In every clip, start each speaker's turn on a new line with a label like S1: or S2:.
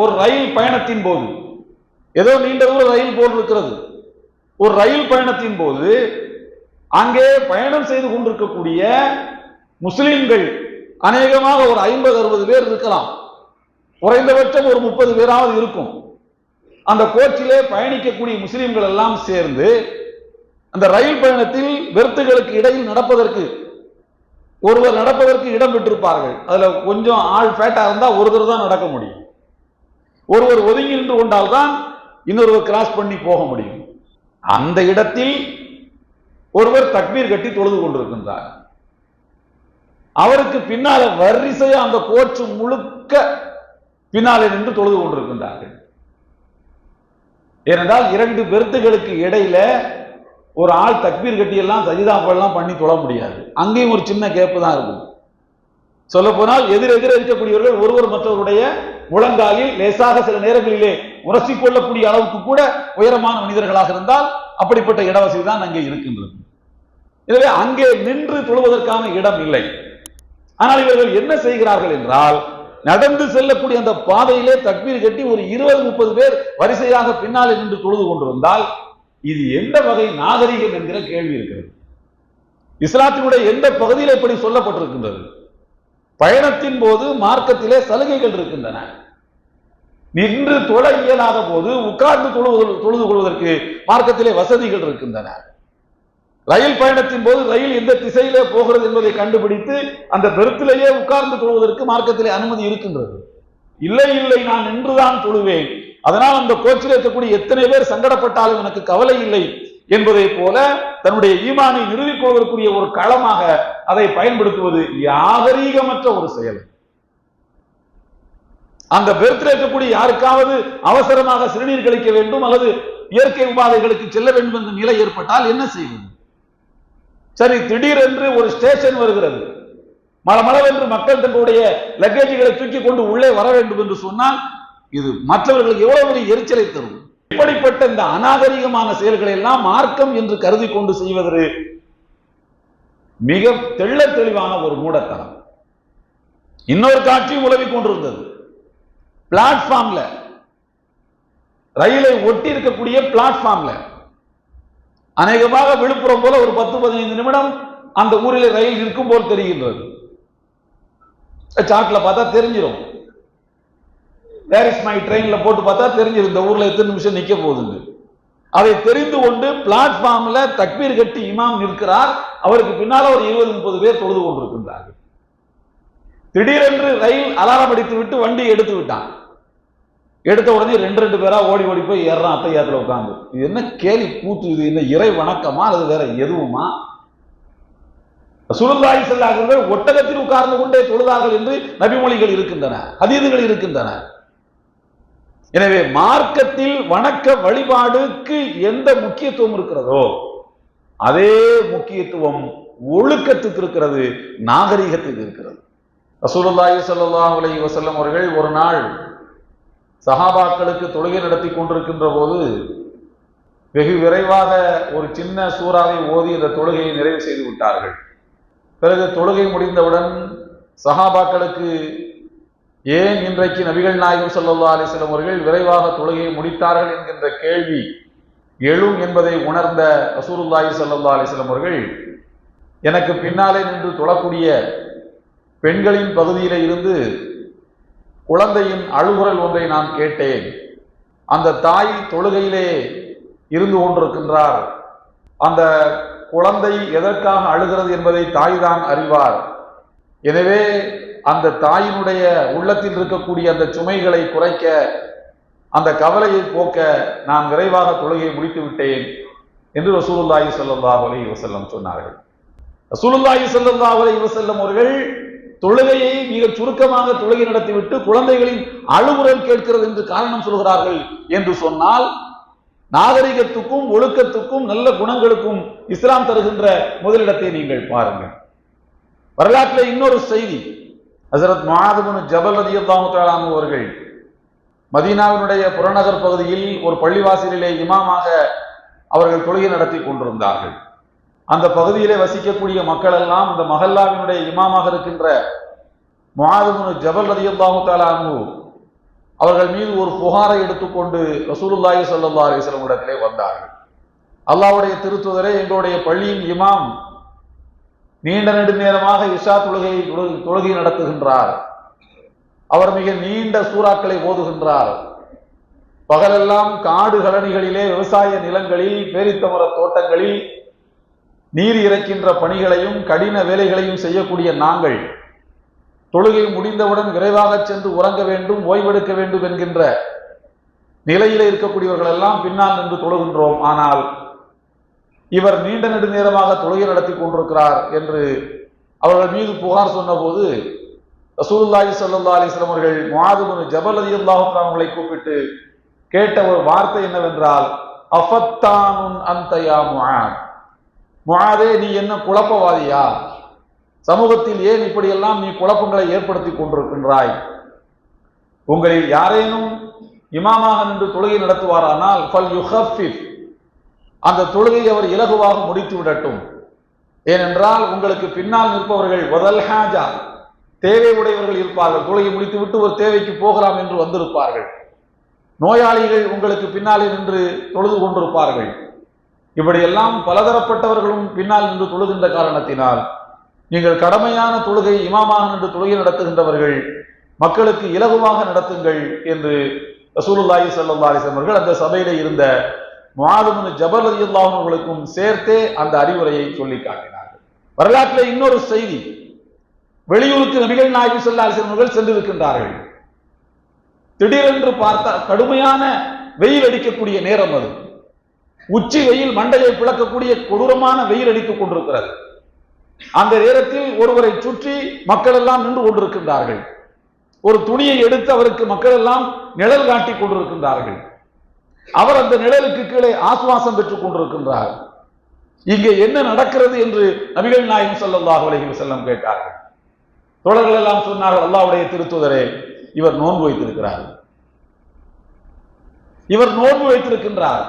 S1: ஒரு ரயில் பயணத்தின் போது. ஏதோ நீண்ட தூர ரயில் போல் இருக்கிறது. ஒரு ரயில் பயணத்தின் போது அங்கே பயணம் செய்து கொண்டிருக்கக்கூடிய முஸ்லிம்கள் அநேகமாக ஒரு ஐம்பது அறுபது பேர் இருக்கலாம். குறைந்தபட்சம் ஒரு முப்பது பேராவது இருக்கும். அந்த கோச்சிலே பயணிக்கக்கூடிய முஸ்லிம்கள் எல்லாம் சேர்ந்து அந்த ரயில் பயணத்தில் வெறுத்துகளுக்கு இடையில் நடப்பதற்கு ஒருவர் நடப்பதற்கு இடம் பெற்றிருப்பார்கள். அதுல கொஞ்சம் ஆள் ஃபேட்டாக இருந்தா ஒருத்தர் தான் நடக்க முடியும். ஒருவர் ஒதுங்கி நின்று கொண்டால்தான் இன்னொருவர் கிராஸ் பண்ணி போக முடியும். அந்த இடத்தில் ஒருவர் தக்பீர் கட்டி தொழுது கொண்டிருக்கின்றார். அவருக்கு பின்னால வரிசையா அந்த கோச்சு முழுக்க பின்னாலே நின்று தொழுது கொண்டிருக்கின்றார்கள். ஏனென்றால் இரண்டு பெருத்துகளுக்கு இடையில ஒரு ஆள் தக்பீர் கட்டியெல்லாம் சஜிதாப்பெல்லாம் பண்ணி தொழ முடியாது. அங்கேயும் ஒரு சின்ன கேப்பு தான் இருக்கும். சொல்ல போனால் எதிர் எதிர இருக்கக்கூடியவர்கள் ஒருவர் மற்றவருடைய முழங்காலில் லேசாக சில நேரங்களிலே உரசி கொள்ளக்கூடிய அளவுக்கு கூட உயரமான மனிதர்களாக இருந்தால் அப்படிப்பட்ட இடவசதி தான் அங்கே இருக்கின்றது. எனவே அங்கே நின்று தொழுவதற்கான இடம் இல்லை. ஆனால் இவர்கள் என்ன செய்கிறார்கள் என்றால் நடந்து செல்லக்கூடிய அந்த பாதையிலே தக்பீர் கட்டி ஒரு இருபது முப்பது பேர் வரிசையாக பின்னாலே நின்று தொழுது கொண்டிருந்தால் இது எந்த வகை நாகரிகம் என்கிற கேள்வி இருக்கிறது. இஸ்லாத்தினுடைய எந்த பகுதியில் இப்படி சொல்லப்பட்டிருக்கின்றது? பயணத்தின் போது மார்க்கத்திலே சலுகைகள் இருக்கின்றன. நின்று தொழ இயலாத போது உட்கார்ந்து தொழுவது தொழுது கொள்வதற்கு மார்க்கத்திலே வசதிகள் இருக்கின்றன. ரயில் பயணத்தின் போது ரயில் எந்த திசையிலே போகிறது என்பதை கண்டுபிடித்து அந்த பெருத்திலேயே உட்கார்ந்து தொழுவதற்கு மார்க்கத்திலே அனுமதி இருக்கின்றது. இல்லை இல்லை நான் நின்றுதான் தொழுவேன். அதனால் அந்த கோச்சில் இருக்கக்கூடிய எத்தனை பேர் சங்கடப்பட்டாலும் எனக்கு கவலை இல்லை. என்பதை போல தன்னுடைய ஈமானை நிறுவிக் ஒரு களமாக அதை பயன்படுத்துவது யாகரீகமற்ற ஒரு செயல். அந்த பெருத்தில் இருக்கக்கூடிய யாருக்காவது அவசரமாக சிறுநீர் கழிக்க வேண்டும் அல்லது இயற்கை உபாதைகளுக்கு செல்ல வேண்டும் என்ற நிலை ஏற்பட்டால் என்ன செய்வது? சரி திடீரென்று ஒரு ஸ்டேஷன் வருகிறது. மலமளவென்று மக்கள் தங்களுடைய லக்கேஜுகளை தூக்கி கொண்டு உள்ளே வர வேண்டும் என்று சொன்னால் இது மற்றவர்களுக்கு எவ்வளவு பெரிய எரிச்சலை தரும்? இப்படிப்பட்ட இந்த அநாகரிகமான செயல்களை எல்லாம் மார்க்கம் என்று கருதி கொண்டு செய்வது மிக தெள்ள தெளிவான ஒரு மூடத்தனம். இன்னொரு காட்சியும் உலவி கொண்டிருந்தது. பிளாட்ஃபார்ம்ல ரயிலை ஒட்டி இருக்கக்கூடிய பிளாட்ஃபார்ம்ல அநேகமாக விழுப்புரம் போல ஒரு பத்து பதினைந்து நிமிடம் அந்த ஊரில் ரயில் இருக்கும் போல் தெரிகின்றது. சாட்ல பார்த்தா தெரிஞ்சிடும் வேர் இஸ் மை ட்ரெயினில் போட்டு பார்த்தா தெரிஞ்சிருந்த இந்த ஊர்ல எத்தனை நிமிஷம் நிற்க போகுதுன்னு. அதை தெரிந்து கொண்டு பிளாட்ஃபார்ம்ல தக்பீர் கட்டி இமாம் நிற்கிறார். அவருக்கு பின்னால ஒரு இருபது முப்பது பேர் தொழுது கொண்டிருக்கின்றார்கள். திடீரென்று ரயில் அலாரம் அடித்து விட்டு வண்டி எடுத்து விட்டான். எடுத்த உடனே ரெண்டு ரெண்டு பேரா ஓடி ஓடி போய் ஏறான் அத்தையாத்துல உட்காந்து இது என்ன கேலி கூத்து இது என்ன இறை வணக்கமா அல்லது வேற எதுவுமா? சுருந்தாய் செல்லாதவர்கள் ஒட்டகத்தில் உட்கார்ந்து கொண்டே தொழுதார்கள் என்று நபிமொழிகள் இருக்கின்றன ஹதீதுகள் இருக்கின்றன. எனவே மார்க்கத்தில் வணக்க வழிபாடுக்கு எந்த முக்கியத்துவம் இருக்கிறதோ அதே முக்கியத்துவம் ஒழுக்கத்துக்கு இருக்கிறது நாகரிகத்துக்கு இருக்கிறது. ரசூலுல்லாஹி ஸல்லல்லாஹு அலி வசல்லம் அவர்கள் ஒரு நாள் சஹாபாக்களுக்கு தொழுகை நடத்தி கொண்டிருக்கின்ற போது வெகு விரைவாக ஒரு சின்ன சூறாவை ஓதி அந்த தொழுகையை நிறைவு செய்து விட்டார்கள். பிறகு தொழுகை முடிந்தவுடன் சஹாபாக்களுக்கு ஏன் இன்றைக்கு நபிகள் நாயகம் சொல்லல்லா அலிஸ்லம் அவர்கள் விரைவாக தொழுகையை முடித்தார்கள் என்கின்ற கேள்வி எழும் என்பதை உணர்ந்த ரசூலுல்லாஹி ஸல்லல்லாஹு அலிஸ்லம் அவர்கள் எனக்கு பின்னாலே நின்று தொழக்கூடிய பெண்களின் பகுதியில இருந்து குழந்தையின் அழுகுரல் ஒன்றை நான் கேட்டேன். அந்த தாய் தொழுகையிலே இருந்து கொண்டிருக்கின்றார். அந்த குழந்தை எதற்காக அழுகிறது என்பதை தாய் தான் அறிவார். எனவே அந்த தாயினுடைய உள்ளத்தில் இருக்கக்கூடிய அந்த சுமைகளை குறைக்க அந்த கவலையை போக்க நான் விரைவாக தொழுகையை முடித்து விட்டேன் என்று ரசூலுல்லாஹி ஸல்லல்லாஹு அலி வஸல்லம் சொன்னார்கள். ரசூலுல்லாஹி ஸல்லல்லாஹு அலி வஸல்லம் அவர்கள் தொழுகையை மிக சுருக்கமாக தொழுகை நடத்திவிட்டு குழந்தைகளின் அழுகுரல் கேட்கிறது என்று காரணம் சொல்கிறார்கள் என்று சொன்னால் நாகரிகத்துக்கும் ஒழுக்கத்துக்கும் நல்ல குணங்களுக்கும் இஸ்லாம் தருகின்ற முதலிடத்தை நீங்கள் பாருங்கள். வரலாற்றில் இன்னொரு செய்தி ஹசரத் மாதபுன் ஜபல் ரதியல்லாஹு அவர்கள் மதீனாவினுடைய புறநகர் பகுதியில் ஒரு பள்ளிவாசலிலே இமாமாக அவர்கள் தொழுகை நடத்தி கொண்டிருந்தார்கள். அந்த பகுதியிலே வசிக்கக்கூடிய மக்கள் எல்லாம் இந்த மஹல்லாவினுடைய இமாமாக இருக்கின்ற முஆதுபுன் ஜபல் ரதியல்லாஹு தாலானு அவர்கள் மீது ஒரு புகாரை எடுத்துக்கொண்டு ரசூலுல்லாஹி ஸல்லல்லாஹு அலிஸ்லம் இடத்திலே வந்தார்கள். அல்லாவுடைய திருத்துதரே எங்களுடைய பள்ளியின் இமாம் நீண்ட நெடுநேரமாக இஷா தொழுகையை தொழுகை நடத்துகின்றார். அவர் மிக நீண்ட சூறாக்களை ஓதுகின்றார். பகலெல்லாம் காடு கழனிகளிலே விவசாய நிலங்களில் பேரித்தமர தோட்டங்களில் நீர் இறைக்கின்ற பணிகளையும் கடின வேலைகளையும் செய்யக்கூடிய நாங்கள் தொழுகை முடிந்தவுடன் விரைவாக சென்று உறங்க வேண்டும் ஓய்வெடுக்க வேண்டும் என்கின்ற நிலையில இருக்கக்கூடியவர்கள் எல்லாம் பின்னால் நின்று தொழுகின்றோம். ஆனால் இவர் நீண்ட நெடுநேரமாக தொழுகை நடத்தி கொண்டிருக்கிறார் என்று அவர்கள் மீது புகார் சொன்னபோது ரசூல்லாஹி சல்லா அலிஸ்லாம் அவர்கள் முஆது ஜபல் அலி அன்ஹு அவர்களை கூப்பிட்டு கேட்ட ஒரு வார்த்தை என்னவென்றால் அஃபத்தானுன் அந்தயா முஹான் முஹாதே நீ என்ன குழப்பவாதியா? சமூகத்தில் ஏன் இப்படியெல்லாம் நீ குழப்பங்களை ஏற்படுத்தி கொண்டிருக்கின்றாய்? உங்களில் யாரேனும் இமாமாக நின்று தொழுகை நடத்துவாரானால் ஃபல் யுஹஃபிஃப். அந்த தொழுகை அவர் இலகுவாக முடித்து விடட்டும். ஏனென்றால் உங்களுக்கு பின்னால் நிற்பவர்கள் முதல் ஹாஜா தேவை உடையவர்கள் இருப்பார்கள். தொழுகை முடித்துவிட்டு ஒரு தேவைக்கு போகலாம் என்று வந்திருப்பார்கள். நோயாளிகள் உங்களுக்கு பின்னாலே நின்று தொழுது கொண்டிருப்பார்கள். இப்படியெல்லாம் பலதரப்பட்டவர்களும் பின்னால் நின்று தொழுகின்ற காரணத்தினால் நீங்கள் கடமையான தொழுகை இமாமாக நின்று தொழுகை நடத்துகின்றவர்கள் மக்களுக்கு இலகுவாக நடத்துங்கள் என்று ரசூலுல்லாஹி சல்லா அலைஹி அவர்கள் அந்த சபையில இருந்த முஆதுபின் ஜபர் அலி அல்லாஹர்களுக்கும் சேர்த்தே அந்த அறிவுரையை சொல்லி காட்டினார்கள். வரலாற்றில் இன்னொரு செய்தி வெளியூருக்கு நபிகள் நாயகி ஸல்லல்லாஹு சென்றிருக்கின்றார்கள். திடீரென்று பார்த்தா கடுமையான வெயில் அடிக்கக்கூடிய நேரம் அது. உச்சி வெயில் மண்டையை பிளக்கக்கூடிய கொடூரமான வெயில் அடித்துக் கொண்டிருக்கிறது. அந்த நேரத்தில் ஒருவரை சுற்றி மக்கள் எல்லாம் நின்று கொண்டிருக்கின்றார்கள். ஒரு துணியை எடுத்து அவருக்கு மக்கள் எல்லாம் நிழல் காட்டிக் கொண்டிருக்கின்றார்கள். அவர் அந்த நிழலுக்கு கீழே ஆசுவாசம் பெற்றுக் கொண்டிருக்கின்றார் இங்கே என்ன நடக்கிறது என்று நபிகள் நாயகம் சல்லாஹ் அலஹி செல்லம் கேட்டார்கள். தோழர்கள் எல்லாம் சொன்னார்கள் அல்லாவுடைய திருத்துதரே இவர் நோன்பு வைத்திருக்கிறார். இவர் நோன்பு வைத்திருக்கின்றார்.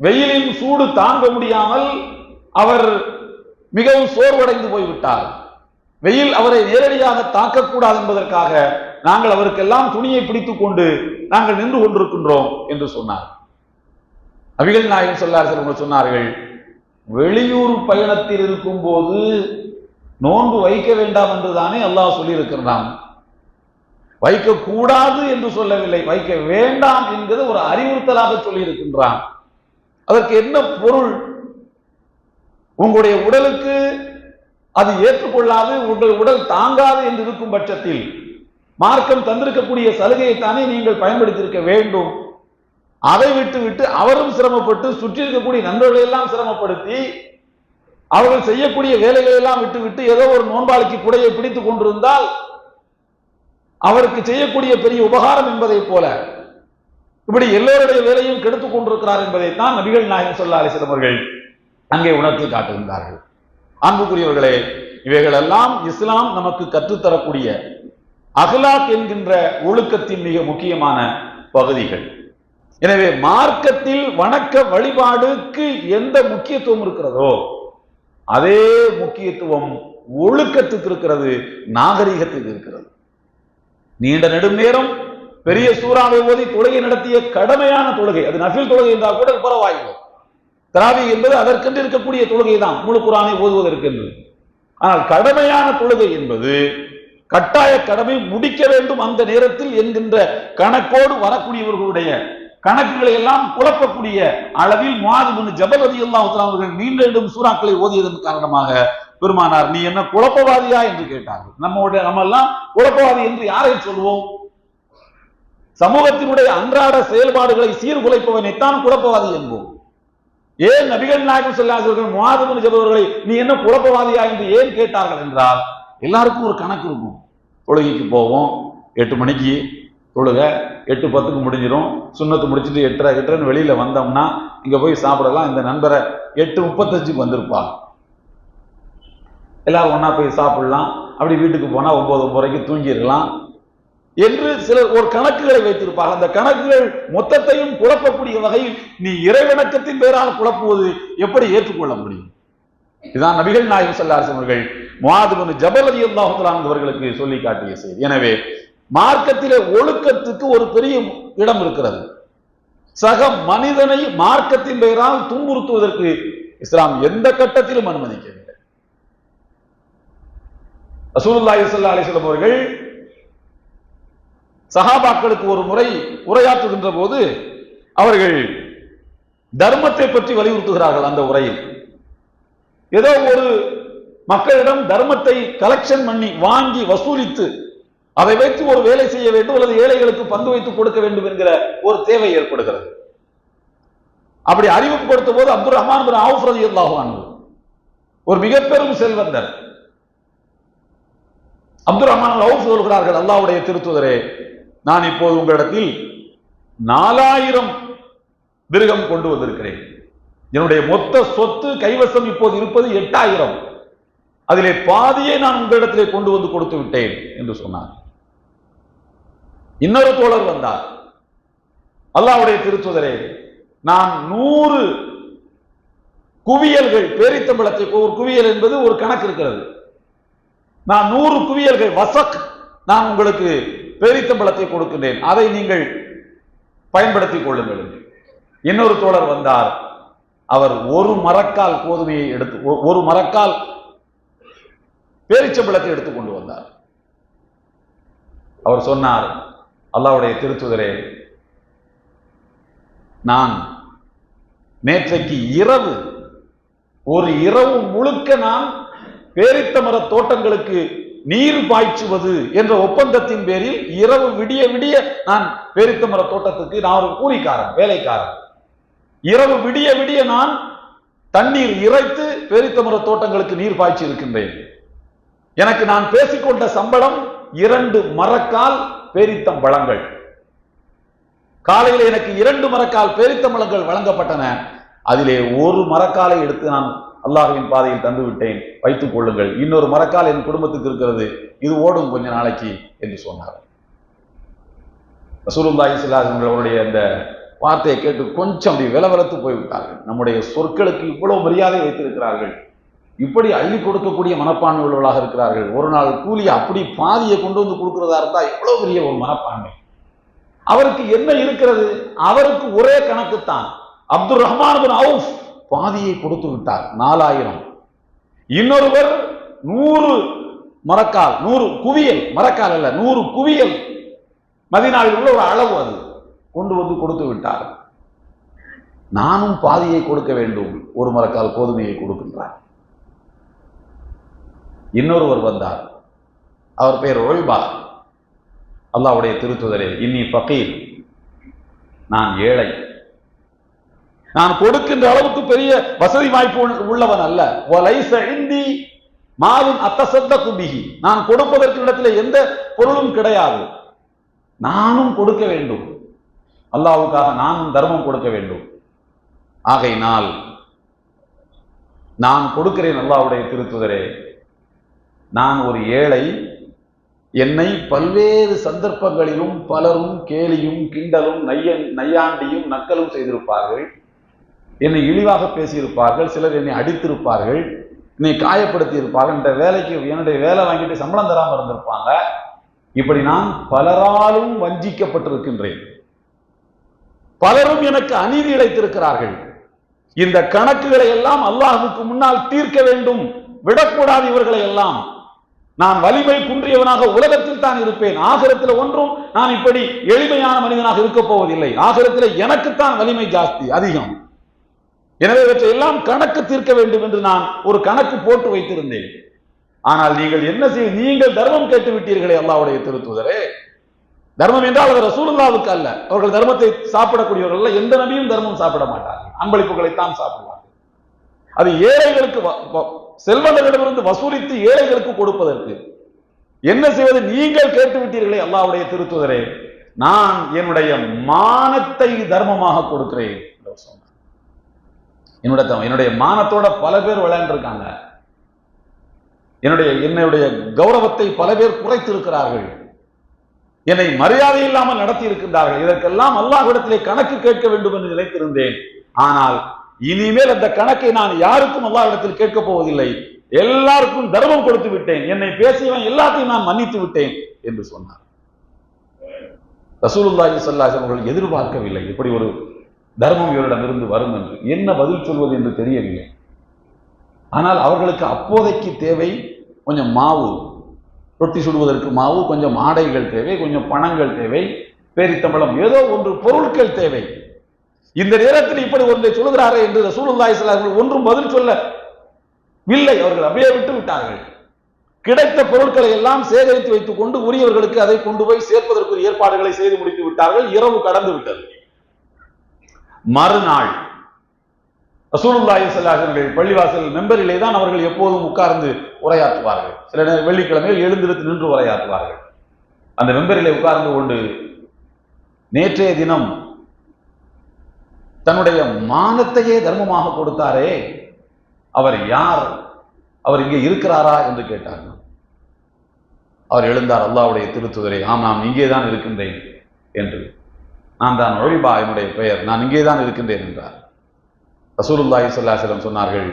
S1: வெயிலின் சூடு தாங்க முடியாமல் அவர் மிகவும் சோர்வடைந்து போய்விட்டார். வெயில் அவரை நேரடியாக தாக்கக்கூடாது என்பதற்காக நாங்கள் அவருக்கெல்லாம் துணியை பிடித்துக் கொண்டு நாங்கள் நின்று கொண்டிருக்கின்றோம் என்று சொன்னார். அவிகள் நாயகம் சொல்லார்கள் சொன்னார்கள் வெளியூர் பயணத்தில் இருக்கும் போது நோன்பு வைக்க வேண்டாம் என்றுதானே அல்லாஹ் சொல்லியிருக்கிறான். வைக்க கூடாது என்று சொல்லவில்லை வைக்க வேண்டாம் என்கிறது ஒரு அறிவுறுத்தலாக சொல்லியிருக்கின்றான். அதற்கு என்ன பொருள்? உங்களுடைய உடலுக்கு அது ஏற்றுக்கொள்ளாது உங்கள் உடல் தாங்காது என்று இருக்கும் பட்சத்தில் மார்க்கம் தந்திருக்கக்கூடிய சலுகையை தானே நீங்கள் பயன்படுத்தியிருக்க வேண்டும். அதை விட்டு விட்டு அவரும் சிரமப்பட்டு சுற்றி இருக்கக்கூடிய நண்பர்களை எல்லாம் சிரமப்படுத்தி அவர்கள் செய்யக்கூடிய வேலைகளை எல்லாம் விட்டு விட்டு ஏதோ ஒரு நோன்பாளிக்கு குடையை பிடித்துக் கொண்டிருந்தால் அவருக்கு செய்யக்கூடிய பெரிய உபகாரம் என்பதைப் போல இப்படி எல்லோருடைய வேலையும் கெடுத்துக் கொண்டிருக்கிறார் என்பதைத்தான் நபிகள் நாயகம் சொல்லா அலிஸ்லம் அங்கே உணர்த்தி காட்டுகின்றார்கள். அன்புக்குரியவர்களே இவைகளெல்லாம் இஸ்லாம் நமக்கு கற்றுத்தரக்கூடிய அகலாக் என்கின்ற ஒழுக்கத்தின் மிக முக்கியமான பகுதிகள். எனவே மார்க்கத்தில் வணக்க வழிபாடுக்கு எந்த முக்கியத்துவம் இருக்கிறதோ அதே முக்கியத்துவம் ஒழுக்கத்துக்கு இருக்கிறது நாகரிகத்துக்கு இருக்கிறது. நீண்ட நெடுநேரம் பெரிய சூறாவை ஓதி தொழுகை நடத்திய கடமையான தொழுகை அது நஃபில் தொழுகை என்றால் கூட பரவாயில்லை. திராவி என்பது அதற்கென்று இருக்கக்கூடிய தொழுகை தான் முழு குரானை ஓதுவதற்கென்று ஆனால் கடமையான தொழுகை என்பது கட்டாய கடமை முடிக்க வேண்டும் அந்த நேரத்தில் என்கின்ற கணக்கோடு வரக்கூடியவர்களுடைய கணக்குகளை எல்லாம் குழப்பக்கூடிய அளவில் முன் ஜபல் அவர்கள் நீண்ட நெடும் சூறாக்களை ஓதியதன் காரணமாக பெருமானார் நீ என்ன குழப்பவாதியா? என்று கேட்டார்கள். நம்முடைய நம்ம எல்லாம் குழப்பவாதி என்று யாரை சொல்வோம் சமூகத்தினுடைய அன்றாட செயல்பாடுகளை சீர்குலைப்பவனைத்தான் குழப்பவாதி என்போம். ஏன் நபிகள் நாயகம் சொல்லாதவர்கள் முவாதமன் ஜபவர்களை நீ என்ன குழப்பவாதியா? என்று ஏன் கேட்டார்கள் என்றால் எல்லாருக்கும் ஒரு கணக்கு இருக்கும். தொழுகைக்கு போவோம் எட்டு மணிக்கு தொழுக எட்டு பத்துக்கு முடிஞ்சிடும் சுண்ணத்து முடிச்சுட்டு எட்டரை எட்டரைன்னு வெளியில வந்தோம்னா இங்க போய் சாப்பிடலாம். இந்த நண்பரை எட்டு முப்பத்தஞ்சுக்கு வந்திருப்பா. எல்லாரும் ஒன்றா போய் சாப்பிடலாம். அப்படி வீட்டுக்கு போனா ஒம்பது ஒன்பதுரைக்கு தூங்கிடலாம். என்று சிலர் ஒரு கணக்குகளை வைத்திருப்பார்கள். அந்த கணக்குகள் மொத்தத்தையும் குழப்பக்கூடிய வகையில் நீ இறைவணக்கத்தின் பேரால் குழப்புவது எப்படி ஏற்றுக்கொள்ள முடியும்? இதுதான் நபிகள் நாயகம் சல்லாஸ் அவர்கள் முவாதுபன் ஜபலதி அலி அவர்களுக்கு சொல்லி காட்டிய செய்தி. எனவே மார்க்கத்திலே ஒழுக்கத்துக்கு ஒரு பெரிய இடம் இருக்கிறது. சக மனிதனை மார்க்கத்தின் பெயரால் துன்புறுத்துவதற்கு இஸ்லாம் எந்த கட்டத்திலும் அனுமதிக்கவில்லை. ரசூலுல்லாஹி சல்லா அலிஸ்லம் அவர்கள் சஹாபாக்களுக்கு ஒரு முறை உரையாற்றுகின்ற போது அவர்கள் தர்மத்தை பற்றி வலியுறுத்துகிறார்கள் அந்த உரையில். ஏதோ ஒரு மக்களிடம் தர்மத்தை கலெக்ஷன் பண்ணி வாங்கி வசூலித்து அதை வைத்து ஒரு வேலை செய்ய வேண்டும் அல்லது ஏழைகளுக்கு பங்கு வைத்து கொடுக்க வேண்டும் என்கிற ஒரு தேவை ஏற்படுகிறது. அப்படி அறிவிப்பு கொடுத்த போது அப்துல் ரஹ்மான் பின் அவுஃப் ஒரு மிக பெரும் செல்வந்தர். அப்துல் ரஹ்மான் அவுஃப் சொல்கிறார்கள் அல்லாவுடைய திருத்துதரே நான் இப்போது உங்களிடத்தில் நாலாயிரம் மிருகம் கொண்டு வந்திருக்கிறேன். என்னுடைய மொத்த சொத்து கைவசம் இப்போது இருப்பது எட்டாயிரம். அதிலே பாதியை நான் உங்களிடத்திலே கொண்டு வந்து கொடுத்து விட்டேன் என்று சொன்னார். இன்னொரு தோழர் வந்தார். அல்லாஹ்வுடைய திருச்சுதரே நான் நூறு குவியல்கள் பேரித்தம்பளத்தை ஒரு குவியல் என்பது ஒரு கணக்கு இருக்கிறது. நான் நூறு குவியல்கள் வசக் நான் உங்களுக்கு பேரித்தம்பளத்தை கொடுக்கின்றேன். அதை நீங்கள் பயன்படுத்திக் கொள்ளுங்கள் இன்னொரு தோழர் வந்தார். அவர் ஒரு மரக்கால் கோதுமையை எடுத்து ஒ- ஒரு மரக்கால் பேரிச்சம்பளத்தை எடுத்து கொண்டு வந்தார். அவர் சொன்னார் அல்லாவுடைய திருத்துதரே நான் நேற்றைக்கு இரவு ஒரு இரவு முழுக்க நான் பேரித்த மர தோட்டங்களுக்கு நீர் பாய்ச்சுவது என்ற ஒப்பந்தத்தின் பேரில் இரவு விடிய விடிய நான் பேரித்த மர தோட்டத்துக்கு நான் ஒரு கூலிக்காரன் வேலைக்காரன். இரவு விடிய விடிய நான் தண்ணீர் இறைத்து பேரித்த மர தோட்டங்களுக்கு நீர் பாய்ச்சி இருக்கின்றேன் எனக்கு நான் பேசிக்கொண்ட சம்பளம் இரண்டு மரக்கால் பேரித்தம் பழங்கள் காலையில் எனக்கு இரண்டு மரக்கால் பேரித்தம்பழங்கள் வழங்கப்பட்டன. அதிலே ஒரு மரக்காலை எடுத்து நான் அல்லாஹ்வின் பாதையில் தந்து விட்டேன். வைத்துக் கொள்ளுங்கள். இன்னொரு மரக்கால் என் குடும்பத்துக்கு இருக்கிறது. இது ஓடும் கொஞ்ச நாளைக்கு என்று சொன்னார். ரசூலுல்லாஹி ஸல்லல்லாஹு அவருடைய அந்த வார்த்தையை கேட்டு கொஞ்சம் அப்படி விலவரத்து போய்விட்டார்கள். நம்முடைய சொற்களுக்கு இவ்வளவு மரியாதை வைத்திருக்கிறார்கள். இப்படி அள்ளி கொடுக்கக்கூடிய மனப்பான்மை உள்ளவர்களாக இருக்கிறார்கள். ஒரு நாள் கூலி அப்படி பாதியை கொண்டு வந்து கொடுக்கிறதா இருந்தால் எவ்வளோ பெரிய ஒரு மனப்பான்மை. அவருக்கு என்ன இருக்கிறது? அவருக்கு ஒரே கணக்குத்தான். அப்துல் ரஹ்மான் அவுஃப் பாதியை கொடுத்து விட்டார். நாலாயிரம். இன்னொருவர் நூறு மரக்கால் நூறு குவியல் மரக்கால் அல்ல நூறு குவியல். மதினாவில் உள்ள ஒரு அளவு அது. கொண்டு வந்து கொடுத்து விட்டார். நானும் பாதியை கொடுக்க வேண்டும். ஒரு மரக்கால் கோதுமையை கொடுக்கின்றார். இன்னொருவர் வந்தார். அவர் பெயர் ஒழ்பா அல்லாவுடைய திருத்துதரே இன்னி ஃபகீர் நான் ஏழை. நான் கொடுக்கின்ற அளவுக்கு பெரிய வசதி வாய்ப்பு உள்ளவன் அல்ல. ஒலைச இந்தி மாதும் அத்தசத்த குபிகி நான் கொடுப்பதற்கு இடத்துல எந்த பொருளும் கிடையாது. நானும் கொடுக்க வேண்டும். அல்லாவுக்காக நானும் தர்மம் கொடுக்க வேண்டும். ஆகையினால் நான் கொடுக்கிறேன் அல்லாவுடைய திருத்துதரே நான் ஒரு ஏழை என்னை பல்வேறு சந்தர்ப்பங்களிலும் பலரும் கேலியும் கிண்டலும் நைய நையாண்டியும் நக்கலும் செய்திருப்பார்கள். என்னை இழிவாக பேசியிருப்பார்கள் சிலர் என்னை அடித்திருப்பார்கள் என்னை காயப்படுத்தி இருப்பார்கள் இந்த வேலைக்கு என்னுடைய வேலை வாங்கிட்டு சம்பளம் தராமல் இருந்திருப்பாங்க. இப்படி நான் பலராலும் வஞ்சிக்கப்பட்டிருக்கின்றேன். பலரும் எனக்கு அநீதி இழைத்திருக்கிறார்கள். இந்த கணக்குகளை எல்லாம் அல்லாஹுக்கு முன்னால் தீர்க்க வேண்டும். விடக்கூடாது இவர்களை எல்லாம். நான் வலிமை குன்றியவனாக உலகத்தில் தான் இருப்பேன். ஆகரத்தில் ஒன்றும் நான் இப்படி எளிமையான மனிதனாக இருக்க போவதில்லை. ஆகரத்தில் எனக்குத்தான் வலிமை ஜாஸ்தி அதிகம். எனவே இவற்றை எல்லாம் கணக்கு தீர்க்க வேண்டும் என்று நான் ஒரு கணக்கு போட்டு வைத்திருந்தேன். ஆனால் நீங்கள் என்ன செய்ய நீங்கள் தர்மம் கேட்டு விட்டீர்களே அல்லாவுடைய திருத்துதரே. தர்மம் என்றால் அது ரசூலுல்லாவுக்கு அல்ல. அவர்கள் தர்மத்தை சாப்பிடக்கூடியவர்கள் எந்த நபியும் தர்மம் சாப்பிட மாட்டார்கள். அன்பளிப்புகளைத்தான் சாப்பிடுவார்கள். அது ஏழைகளுக்கு செல்வந்தர்களிடமிருந்து வசூலித்து ஏழைகளுக்கு கொடுப்பதற்கு என்ன செய்வது? நீங்கள் கேட்டு விட்டீர்களே திருத்துதரே. நான் என்னுடைய மானத்தை தர்மமாக கொடுக்கிறேன் என்னுடைய என்னுடைய மானத்தோட பல பேர் விளையாண்டுருக்காங்க. என்னுடைய என்னுடைய கௌரவத்தை பல பேர் குறைத்திருக்கிறார்கள். என்னை மரியாதை இல்லாமல் நடத்தி இருக்கின்றார்கள் இதற்கெல்லாம் அல்லாஹ் இடத்திலே கணக்கு கேட்க வேண்டும் என்று நினைத்திருந்தேன். ஆனால் இனிமேல் அந்த கணக்கை நான் யாருக்கும் அல்லாஹ்விடத்தில் கேட்கப் போவதில்லை. எல்லாருக்கும் தர்மம் கொடுத்து விட்டேன். என்னை பேசியவன் எல்லாத்தையும் நான் மன்னித்து விட்டேன் என்று சொன்னார். ரசூலுல்லாஹி ஸல்லல்லாஹு அவர்கள் எதிர்பார்க்கவில்லை. இப்படி ஒரு தர்மம் இவரிடமிருந்து வரும் என்று. என்ன பதில் சொல்வது என்று தெரியவில்லை. ஆனால் அவர்களுக்கு அப்போதைக்கு தேவை கொஞ்சம் மாவு. ரொட்டி சுடுவதற்கு மாவு கொஞ்சம் ஆடைகள் தேவை கொஞ்சம் பணங்கள் தேவை பேரித்தம்பளம் ஏதோ ஒன்று பொருட்கள் தேவை. இந்த நேரத்தில் இப்படி ஒன்றை சொல்கிறாரே என்று ரசூலுல்லாஹி ஸல்லல்லாஹு ஒன்றும் பதில் சொல்ல இல்லை. அவர்கள் அப்படியே விட்டு விட்டார்கள். கிடைத்த பொருட்களை எல்லாம் சேகரித்து வைத்துக் கொண்டு உரியவர்களுக்கு அதை கொண்டு போய் சேர்ப்பதற்கு ஏற்பாடுகளை செய்து முடித்து விட்டார்கள். இரவு கடந்து விட்டது. மறுநாள் ரசூலுல்லாஹி ஸல்லல்லாஹு பள்ளிவாசல் மெம்பரிலே தான் அவர்கள் எப்போதும் உட்கார்ந்து உரையாற்றுவார்கள். சில நேரம் வெள்ளிக்கிழமையில் எழுந்திருத்து நின்று உரையாற்றுவார்கள். அந்த மெம்பரிலே உட்கார்ந்து கொண்டு நேற்றைய தினம் தன்னுடைய மானத்தையே தர்மமாக கொடுத்தாரே. அவர் யார்? அவர் இங்கே இருக்கிறாரா என்று கேட்டார்கள். அவர் எழுந்தார் அல்லாஹ்வுடைய திருத்துதரை ஆம் நான் இங்கே தான் இருக்கின்றேன் என்று. நான் தான் ஒழிபா என்னுடைய பெயர். நான் இங்கே தான் இருக்கின்றேன் என்றார். ரசூலுல்லாஹி சொல்லாசலம் சொன்னார்கள்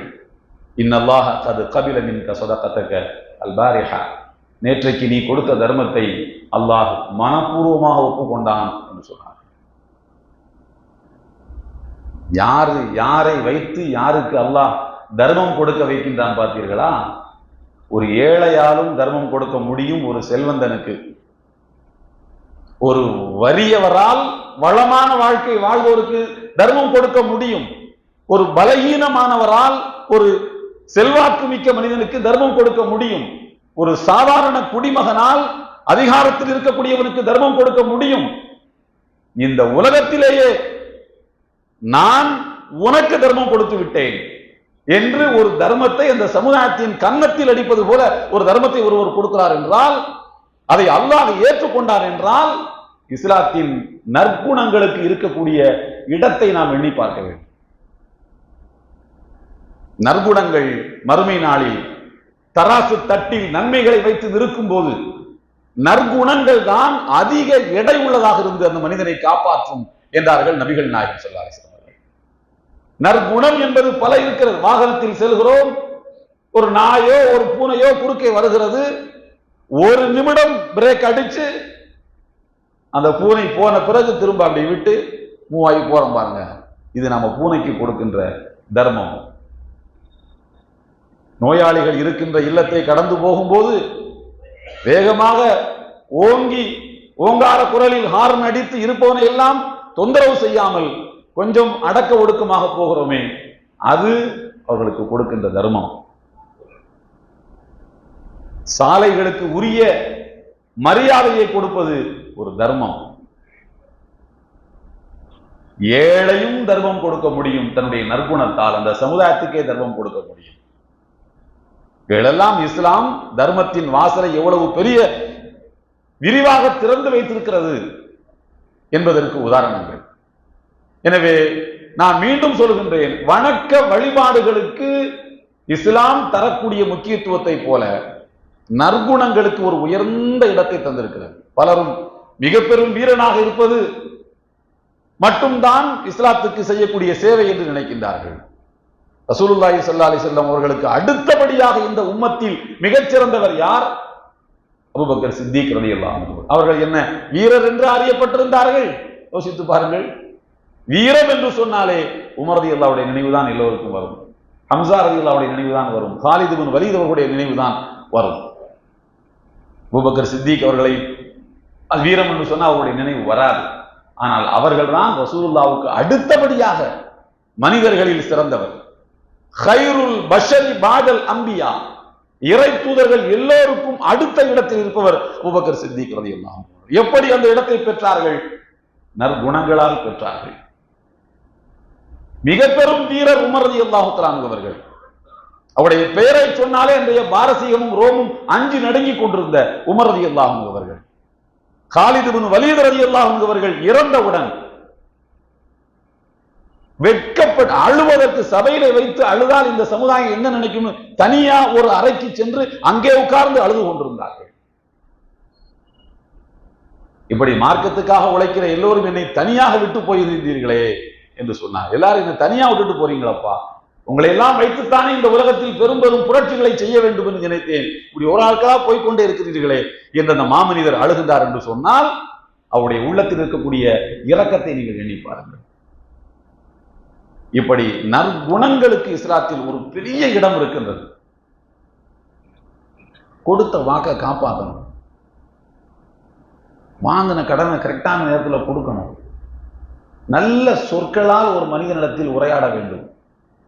S1: இன்னல்லாஹ கது கபில மின் கசதக்கத்தக்க அல்பாரிஹா. நேற்றைக்கு நீ கொடுத்த தர்மத்தை அல்லாஹ் மனப்பூர்வமாக ஒப்புக்கொண்டான் என்று சொன்னார் யாரு யாரை வைத்து யாருக்கு அல்லாஹ் தர்மம் கொடுக்க வைக்கின்றான் பார்த்தீர்களா? ஒரு ஏழையாலும் தர்மம் கொடுக்க முடியும் ஒரு செல்வந்தனுக்கு. ஒரு வறியவரால் வளமான வாழ்க்கை வாழ்வோருக்கு தர்மம் கொடுக்க முடியும். ஒரு பலகீனமானவரால் ஒரு செல்வாக்கு மிக்க மனிதனுக்கு தர்மம் கொடுக்க முடியும். ஒரு சாதாரண குடிமகனால் அதிகாரத்தில் இருக்கக்கூடியவனுக்கு தர்மம் கொடுக்க முடியும். இந்த உலகத்திலேயே நான் உனக்கு தர்மம் கொடுத்து விட்டேன் என்று ஒரு தர்மத்தை அந்த சமுதாயத்தின் கன்னத்தில் அடிப்பது போல ஒரு தர்மத்தை ஒருவர் கொடுக்கிறார் என்றால் அதை அல்லாஹ் ஏற்றுக்கொண்டார் என்றால் இஸ்லாத்தின் நற்குணங்களுக்கு இருக்கக்கூடிய இடத்தை நாம் எண்ணி பார்க்க வேண்டும். நற்குணங்கள் மறுமை நாளில் தராசு தட்டில் நன்மைகளை வைத்து நிற்கும் போது நற்குணங்கள் தான் அதிக எடை உள்ளதாக இருந்து அந்த மனிதனை காப்பாற்றும் என்றார்கள் நபிகள் நாயகம் சொல்லார்கள் நற்குணம் என்பது பல இருக்கிறது. வாகனத்தில் செல்கிறோம் ஒரு நாயோ ஒரு பூனையோ குறுக்கே வருகிறது. ஒரு நிமிடம் பிரேக் அடிச்சு அந்த பூனை போன பிறகு திரும்ப அப்படி விட்டு மூவாகி போறோம் பாருங்க. இது நம்ம பூனைக்கு கொடுக்கின்ற தர்மம். நோயாளிகள் இருக்கின்ற இல்லத்தை கடந்து போகும்போது வேகமாக ஓங்கி ஓங்கார குரலில் ஹார்ன் அடித்து இருப்பவனை எல்லாம் தொந்தரவு செய்யாமல் கொஞ்சம் அடக்க ஒடுக்கமாக போகிறோமே அது அவர்களுக்கு கொடுக்கின்ற தர்மம். சாலைகளுக்கு உரிய மரியாதையை கொடுப்பது ஒரு தர்மம். ஏழையும் தர்மம் கொடுக்க முடியும் தன்னுடைய நற்குணத்தால் அந்த சமுதாயத்துக்கே தர்மம் கொடுக்க முடியும். இதெல்லாம் இஸ்லாம் தர்மத்தின் வாசலை எவ்வளவு பெரிய விரிவாக திறந்து வைத்திருக்கிறது என்பதற்கு உதாரணங்கள். எனவே நான் மீண்டும் சொல்கின்றேன் வணக்க வழிபாடுகளுக்கு இஸ்லாம் தரக்கூடிய முக்கியத்துவத்தை போல நற்குணங்களுக்கு ஒரு உயர்ந்த இடத்தை தந்திருக்கிறது. பலரும் மிக பெரும் வீரனாக இருப்பது மட்டும்தான் இஸ்லாத்துக்கு செய்யக்கூடிய சேவை என்று நினைக்கின்றார்கள். ரசூலுல்லாஹி சல்லா அலி செல்லம் அவர்களுக்கு அடுத்தபடியாக இந்த உம்மத்தில் மிகச்சிறந்தவர் யார்? அபுபக்கர் சித்திக் ரதி அவர்கள் என்ன வீரர் என்று அறியப்பட்டிருந்தார்கள்? யோசித்து பாருங்கள். வீரம் என்று சொன்னாலே உமரதி அல்லாவுடைய நினைவுதான் எல்லோருக்கும் வரும். ஹம்சா ரதி அல்லாவுடைய நினைவுதான் வரும். காலிது பின் வலீத் அவர்களுடைய நினைவுதான் வரும். பூபக்கர் சித்திக் அவர்களை வீரம் என்று சொன்னால் அவருடைய நினைவு வராது. ஆனால் அவர்கள் தான் ரசூலுல்லாவுக்கு அடுத்தபடியாக மனிதர்களில் சிறந்தவர். ஹைருல் பஷரி பாடல் அம்பியா. இறை தூதர்கள் எல்லோருக்கும் அடுத்த இடத்தில் இருப்பவர் அபூபக்கர் சித்திக் ரலியல்லாஹு எப்படி அந்த இடத்தை பெற்றார்கள்? நற்குணங்களால் பெற்றார்கள். மிக பெரும் வீரர் உமரதி ரலியல்லாஹு அவர்கள். அவருடைய பெயரை சொன்னாலே அன்றைய பாரசீகமும் ரோமும் அஞ்சு நடுங்கி கொண்டிருந்த உமரதி ரலியல்லாஹு அவர்கள். காலிது பின் வலீத் ரலியல்லாஹு அவர்கள் இறந்தவுடன் வெட்கப்பட்டு அழுவதற்கு சபையில வைத்து அழுதால் இந்த சமுதாயம் என்ன நினைக்கும் தனியா ஒரு அறைக்கு சென்று அங்கே உட்கார்ந்து அழுது கொண்டிருந்தார்கள். இப்படி மார்க்கத்துக்காக உழைக்கிற எல்லோரும் என்னை தனியாக விட்டு போயிருந்தீர்களே. என்று சொன்னார். எல்லாரும் இதை தனியா விட்டுட்டு போறீங்களப்பா? உங்களை எல்லாம் வைத்துத்தானே இந்த உலகத்தில் பெரும் பெரும் புரட்சிகளை செய்ய வேண்டும் என்று நினைத்தேன். இப்படி ஒரு ஆட்களா போய்கொண்டே இருக்கிறீர்களே என்று அந்த மாமனிதர் அழுகின்றார் என்று சொன்னால் அவருடைய உள்ளத்தில் இருக்கக்கூடிய இரக்கத்தை நீங்கள் எண்ணி பாருங்கள். இப்படி நற்குணங்களுக்கு இஸ்லாத்தில் ஒரு பெரிய இடம் இருக்கின்றது. கொடுத்த வாக்கை காப்பாற்றணும் வாங்கின கடனை கரெக்டான நேரத்தில் கொடுக்கணும். நல்ல சொற்களால் ஒரு மனிதனிடத்தில் உரையாட வேண்டும்.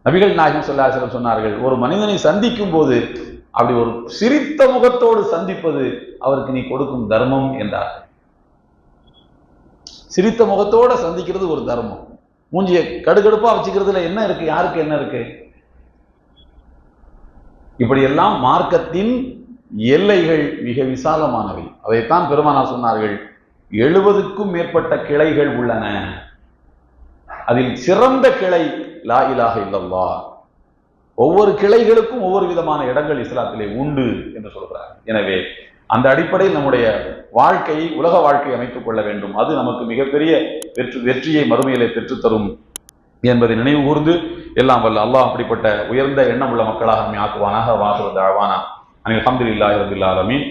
S1: நபிகள் நாயகம் சொல்லாசலம் சொன்னார்கள் ஒரு மனிதனை சந்திக்கும் போது அப்படி ஒரு சிரித்த முகத்தோடு சந்திப்பது அவருக்கு நீ கொடுக்கும் தர்மம் என்றார். சிரித்த முகத்தோட சந்திக்கிறது ஒரு தர்மம். மூஞ்சியை கடுகடுப்பா வச்சுக்கிறதுல என்ன இருக்கு யாருக்கு என்ன இருக்கு? இப்படியெல்லாம் மார்க்கத்தின் எல்லைகள் மிக விசாலமானவை. அதைத்தான் பெருமானார் சொன்னார்கள் எழுபதுக்கும் மேற்பட்ட கிளைகள் உள்ளன. அதில் சிறந்த கிளை லா இலாக இல்லல்லா ஒவ்வொரு கிளைகளுக்கும் ஒவ்வொரு விதமான இடங்கள் இஸ்லாத்திலே உண்டு என்று சொல்கிறார் எனவே அந்த அடிப்படையில் நம்முடைய வாழ்க்கையை உலக வாழ்க்கையை அமைத்துக் கொள்ள வேண்டும். அது நமக்கு மிகப்பெரிய வெற்றி வெற்றியை மறுமையிலே பெற்றுத்தரும் என்பதை நினைவு கூர்ந்து எல்லாம் வல்ல அல்லாஹ் அப்படிப்பட்ட உயர்ந்த எண்ணம் உள்ள மக்களாக ஆக்குவானாக வாசுவது அழ்வானா அனில் அஹமதுல்லாஹி ரபில் ஆலமீன்.